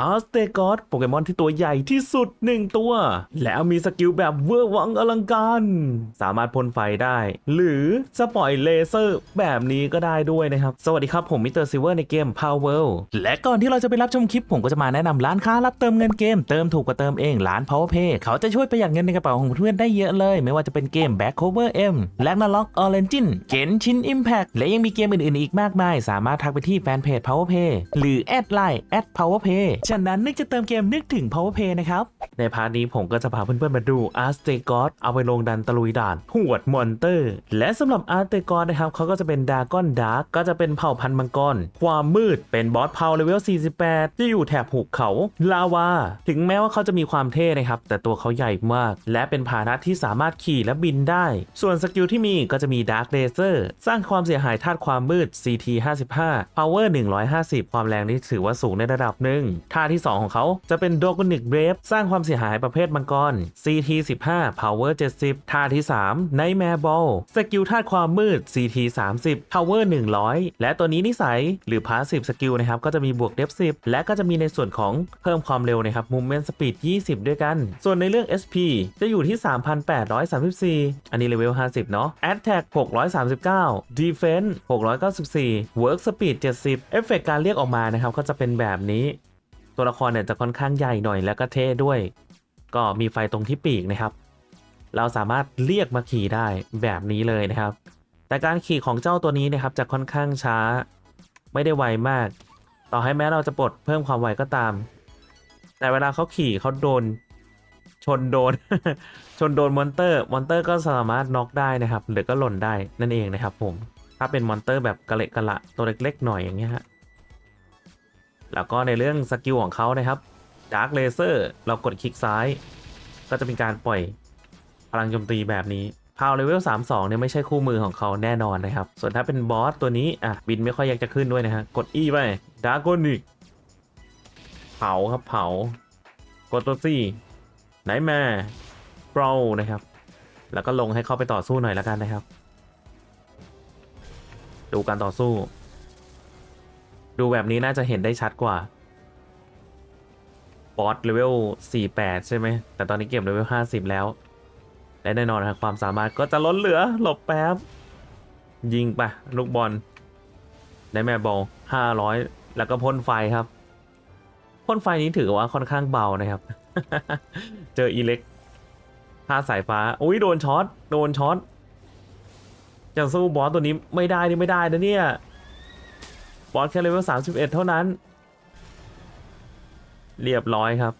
อาร์สเตกอสโปเกมอนที่ตัวใหญ่ที่สุดหนึ่งตัว แล้วมีสกิลแบบเวอร์วังอลังการ สามารถพ่นไฟได้ หรือจะปอยเลเซอร์แบบนี้ก็ได้ด้วยนะครับ สวัสดีครับ ผมมิสเตอร์ซิเวอร์ในเกม Power และก่อนที่เราจะไปรับชมคลิป ผมก็จะมาแนะนำร้านค้ารับเติมเงินเกม เติมถูกกว่าเติมเองร้าน Power Pay เขาจะช่วยประหยัดเงินในกระเป๋าของเพื่อนได้เยอะเลย ไม่ว่าจะเป็นเกม Back Cover M Ragnarok Origin Genshin Impact และยังมีเกมอื่นๆอีกมากมาย สามารถทักไปที่แฟนเพจ Power Pay หรือแอดไลน์แอด powerpay Pay ฉะนั้นนึกจะเติมเกมนึกถึง power play นะครับ ในพาร์ทนี้ผมก็จะพาเพื่อนๆมาดู a r s t e g o d เอาไปลงดันตะลุยด่านหวดมอนเตอร์ และสำหรับ a r s t e g o d นะครับเขาก็จะเป็นดากอนดาร์กก็จะเป็นเผ่าพันธุ์มังกร ความมืดเป็นบอสเผ่าเลเวล 48ที่อยู่แถบหุบเขาลาวา ถึงแม้ว่าเขาจะมีความเท่นะครับแต่ตัวเขาใหญ่มาก และเป็นพาหนะที่สามารถขี่และบินได้ ส่วนสกิลที่มีก็จะมี Dark Laser สร้างความเสียหายธาตุความมืด CT 55 Power 150 ความแรงนี้ถือว่าสูงในระดับหนึ่งท่าาที่ 2 ของเขาจะเป็น Dragonic Brave สร้างความเสียหายประเภทมังกร CT 15 Power 70 ท่าที่ 3 Nightmare Ball สกิลธาตุความมืด CT 30 Power 100 และตัวนี้นิสัยหรือ Passive สกิลนะครับก็จะมีบวก Depth 10 และก็จะมีในส่วนของเพิ่มความเร็วนะครับ Movement Speed 20 ด้วยกัน ส่วนในเรื่อง SP จะอยู่ที่ 3,834 อันนี้เลเวล 50 เนาะ Attack 639 Defense 694 Work Speed 70 เอฟเฟกการเรียกออกมานะครับก็จะเป็นแบบนี้ ตัวละครเนี่ยจะค่อนข้างใหญ่หน่อยแล้วก็เท่ด้วย ก็มีไฟตรงที่ปีกนะครับ เราสามารถเรียกมาขี่ได้แบบนี้เลยนะครับ แต่การขี่ของเจ้าตัวนี้นะครับจะค่อนข้างช้า ไม่ได้ไวมาก ต่อให้แม้เราจะปลดเพิ่มความไวก็ตาม แต่เวลาเขาขี่เขาโดน ชนโดน ชนโดนมอนเตอร์ มอนเตอร์ก็สามารถน็อกได้นะครับ หรือก็หล่นได้นั่นเองนะครับ ผม ถ้าเป็นมอนเตอร์แบบกระเละกระละตัวเล็กๆหน่อยอย่างเงี้ยฮะ แล้วก็ในเรื่องสกิลของเขานะครับ Dark Laser เรากดคลิกซ้าย ก็จะเป็นการปล่อยพลังโจมตีแบบนี้พาวเลเวล32เนี่ยไม่ใช่คู่มือของเขาแน่นอนนะครับ ส่วนถ้าเป็นบอสตัวนี้ อะ บินไม่ค่อยอยากจะขึ้นด้วยนะฮะ กด E ไป Dragonic เผาครับเผากดตัว C ไหนมา b r o นะครับ แล้วก็ลงให้เข้าไปต่อสู้หน่อยแล้วกันนะครับ ดูการต่อสู้ ดูแบบนี้น่าจะเห็นได้ชัดกว่า บอสเลเวล 48 ใช่ไหม แต่ตอนนี้เก็บเลเวล 50 แล้ว และแน่นอนครับความสามารถก็จะล้นเหลือ หลบแป๊บ ยิงไป ลูกบอล ได้แม่บอล 500 แล้วก็พ่นไฟครับ พ่นไฟนี้ถือว่าค่อนข้างเบานะครับ เจออีเล็กท่าสายฟ้า อุ้ยโดนช็อต โดนช็อตจะสู้บอสตัวนี้ไม่ได้นี่ไม่ได้นะเนี่ย บอสแค่เลเวล31เท่านั้น เรียบร้อยครับ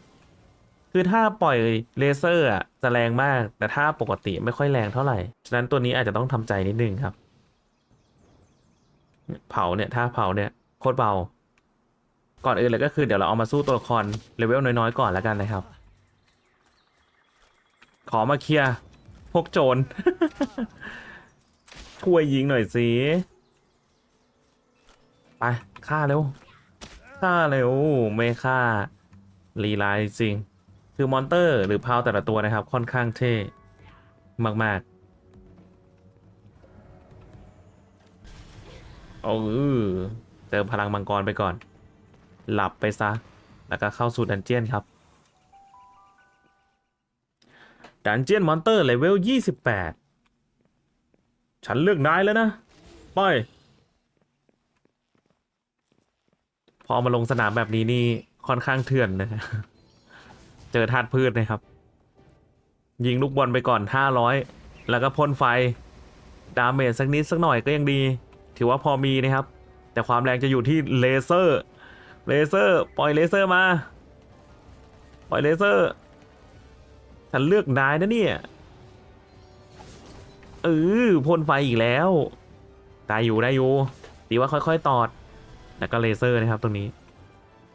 คือถ้าปล่อยเลเซอร์อะจะแรงมาก แต่ถ้าปกติไม่ค่อยแรงเท่าไหร่ ฉะนั้นตัวนี้อาจจะต้องทำใจนิดนึงครับ เผาเนี่ยถ้าเผาเนี่ยโคตรเบา ก่อนอื่นเลยก็คือเดี๋ยวเราเอามาสู้ตัวละครเลเวลน้อยๆก่อนแล้วกันนะครับ ขอมาเคลียร์พวกโจรช่วยยิงหน่อยสิ ไปฆ่าเร็วฆ่าเร็วไม่ฆ่าลีไลายจริง คือมอนเตอร์หรือพาวแต่ละตัวนะครับ ค่อนข้างเท่มาก ๆ โอ้เจอพลังมังกรไปก่อน หลับไปซะ แล้วก็เข้าสู่ดันเจียนครับ ดันเจียนมอนเตอร์เลเวล 28 ฉันเลือกนายแล้วนะ ไป พ อมาลงสนามแบบนี้นี่ค่อนข้างเถื่อนนะเจอธาตุพืชนะครับ ยิงลูกบอลไปก่อน500แล้วก็พ่นไฟ ดาเมจสักนิดสักหน่อยก็ยังดี ถือว่าพอมีนะครับ แต่ความแรงจะอยู่ที่เลเซอร์ เลเซอร์ ปล่อยเลเซอร์มา ปล่อยเลเซอร์ ฉันเลือกนายนะเนี่ยเออพ่นไฟอีกแล้ว ได้อยู่ได้อยู่ ดีว่าค่อยๆ ตอด แล้วก็เลเซอร์นะครับตรงนี้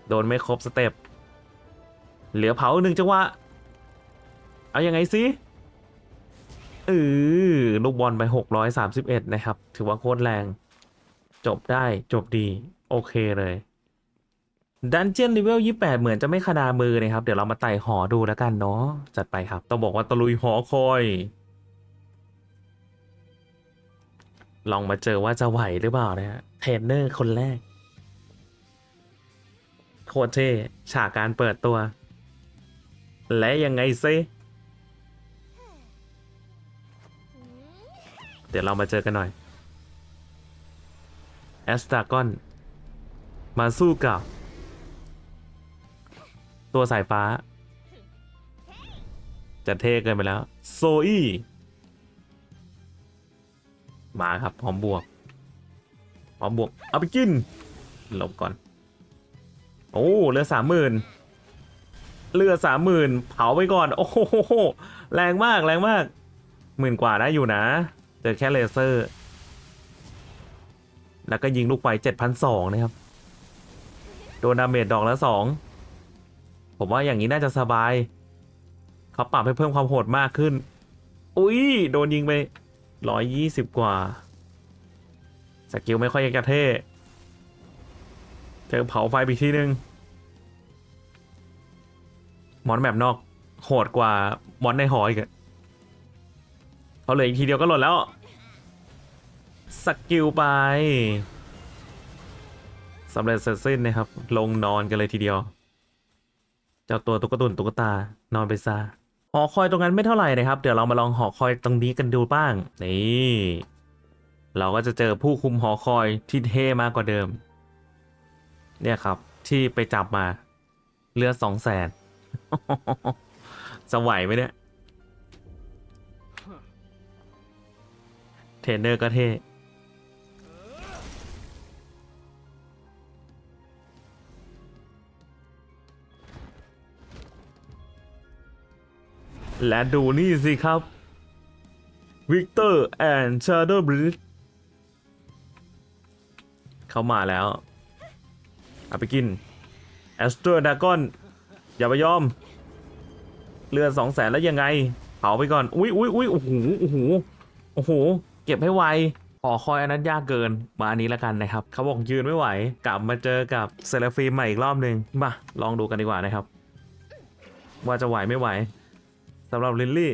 โดนไม่ครบสเต็ป เหลือเผาหนึ่งจังหวะ เอาอยัางไงสิเออลูกบอลไป 631 นะครับ ถือว่าโคตรแรง จบได้จบดี โอเคเลยดันเจียนเลเวล28 เหมือนจะไม่ขนามือนะครับ เดี๋ยวเรามาไต่หอดูแล้วกันเนาะจัดไปครับ ต้องบอกว่าตะลุยหอคอย ลองมาเจอว่าจะไหวหรือเปล่านะฮะเทรนเนอร์คนแรก ขตรเท่ฉากการเปิดตัว และยังไงซิเดี๋ยวเรามาเจอกันหน่อยแอสตากอน มาสู้กับ ตัวสายฟ้า จะเท่เกินไปแล้ว โซอี้มาครับพร้อมบวกพร้อมบวก เอาไปกินหลบก่อน โอ้เรือสามหมื่นเรือสามหมื่นเผาไปก่อน โอ้โหแรงมากแรงมากหมื่นกว่าได้อยู่นะ เจอแค่เลเซอร์ แล้วก็ยิงลูกไฟเจ็ดพันสองนะครับ โดนดาเมจดอกละสองผมว่าอย่างนี้น่าจะสบาย เขาปรับให้เพิ่มความโหดมากขึ้น อุ้ยโดนยิงไปร้อยยี่สิบกว่า สกิลไม่ค่อยจะเท่ เจอเผาไฟไปอีกทีนึงมอนแบบนอกโหดกว่ามอนในหออีกเขาเหลืออีกทีเดียวก็หล่นแล้วสกิลไปสำเร็จเสร็จสิ้นนะครับ ลงนอนกันเลยทีเดียว เจ้าตัวตุ๊กตุนตุ๊กตานอนไปซะหอคอยตรงนั้นไม่เท่าไหร่นะครับ เดี๋ยวเรามาลองหอคอยตรงนี้กันดูบ้าง นี่ เราก็จะเจอผู้คุมหอคอยที่เท่มากกว่าเดิม เนี่ยครับ ที่ไปจับมาเลือดสองแสนจะไหวไหมเนี่ย เทรนเนอร์ก็เท่และดูนี่สิครับวิกเตอร์แอนด์ชาร์เดอร์บริดเข้ามาแล้ว เอาไปกินแอสเตอร์ดากอนอย่าไปยอมเลือดสองแสนแล้วยังไง เผาไปก่อน อุ้ยอุ้ยอุ้ยโอ้โหโอ้โหโอ้โหเก็บให้ไวขอคอยอันนั้นยากเกินมาอันนี้แล้วกันนะครับเขาบอกยืนไม่ไหว กลับมาเจอกับเซเลฟีมใหม่อีกรอบหนึ่งมาลองดูกันดีกว่านะครับ ว่าจะไหวไม่ไหวสำหรับลิลลี่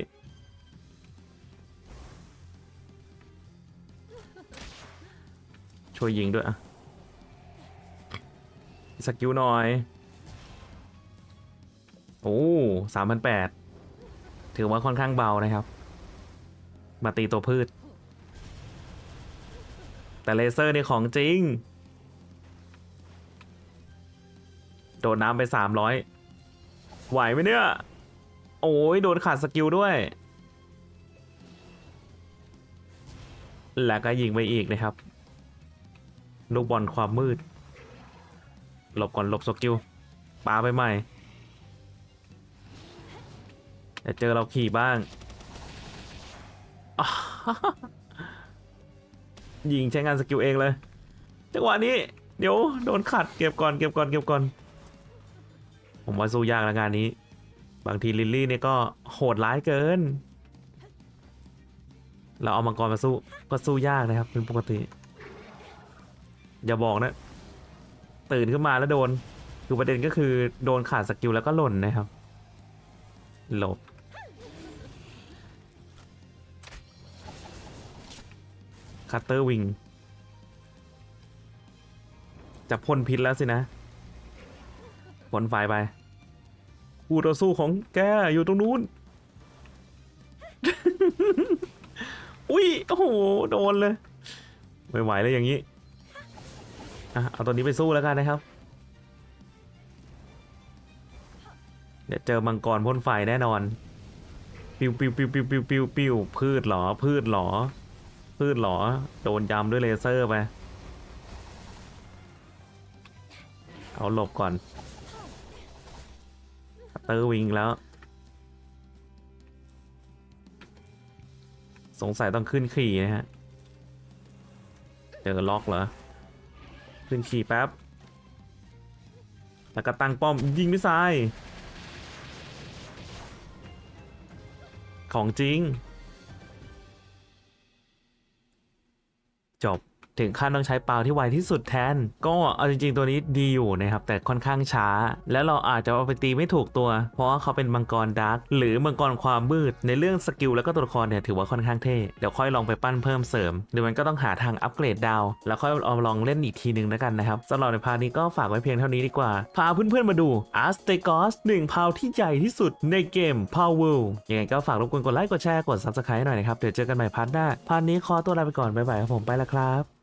ช่วยยิงด้วยอะ สกิลหน่อย โอ้สามพันแปดถือว่าค่อนข้างเบานะครับ มาตีตัวพืช แต่เลเซอร์นี่ของจริง โดนน้ำไปสามร้อยไหวไหมเนี่ย โอ้ยโดนขาดสกิลด้วย แล้วก็ยิงไปอีกนะครับ ลูกบอลความมืด หลบก่อนหลบสกิลปาไปใหม่เดี๋ยวเจอเราขี่บ้าง ยิงใช้งานสกิลเองเลย จังหวะนี้ เดี๋ยวโดนขัดเก็บก่อนเก็บก่อนเก็บก่อน ผมว่าสู้ยากแล้วงานนี้ บางทีลิลลี่เนี่ยก็โหดร้ายเกิน เราเอามังกรมาสู้ก็สู้ยากนะครับเป็นปกติ อย่าบอกนะ ตื่นขึ้นมาแล้วโดน คือประเด็นก็คือโดนขาดสกิลแล้วก็หล่นนะครับ หลบ คัตเตอร์วิง จะพ่นพิษแล้วสินะพ่นไฟไปคู่ต่อสู้ของแกอยู่ตรงนู้น อุ้ย โอ้โห โดนเลย ไม่ไหวแล้วอย่างนี้ อะเอาตัวนี้ไปสู้แล้วกันนะครับ เดี๋ยวเจอมังกรพ่นไฟแน่นอน ปิวปิวปิวปิวปิวปิวปิวพืชหรอ พืชหรอ พืชหรอ โดนยำด้วยเลเซอร์ไป เอาหลบก่อนเตอร์วิงแล้ว สงสัยต้องขึ้นขี่นะฮะ เจอล็อกเหรอ ขึ้นขี่แป๊บ แล้วก็ตั้งป้อมยิงมิสไซล์ของจริง จบ ถึงขั้นต้องใช้เปาที่ไวที่สุดแทน ก็เอาจริงๆตัวนี้ดีอยู่นะครับ แต่ค่อนข้างช้า แล้วเราอาจจะเอาไปตีไม่ถูกตัว เพราะว่าเขาเป็นมังกรดาร์กหรือมังกรความมืด ในเรื่องสกิลแล้วก็ตัวละครเนี่ยถือว่าค่อนข้างเท่เดี๋ยวค่อยลองไปปั้นเพิ่มเสริมหรือมันก็ต้องหาทางอัปเกรดดาว แล้วค่อยเอาลองเล่นอีกทีหนึ่งแล้วกันนะครับสำหรับในพาร์ทนี้ก็ฝากไว้เพียงเท่านี้ดีกว่า พาเพื่อนๆมาดู a s t e g o s หนึ่งพาวที่ใหญ่ที่สุดในเกม Power ยังไงก็ฝากรบกวนกดไลค์กดแชร์กด Subscribe หน่อยนะครับเดี๋ยวเจอกันใหม่พาร์ทหน้าพาร์ทนี้ขอตัวลาไปก่อนบ๊ายบายครับผมไปแล้วครับ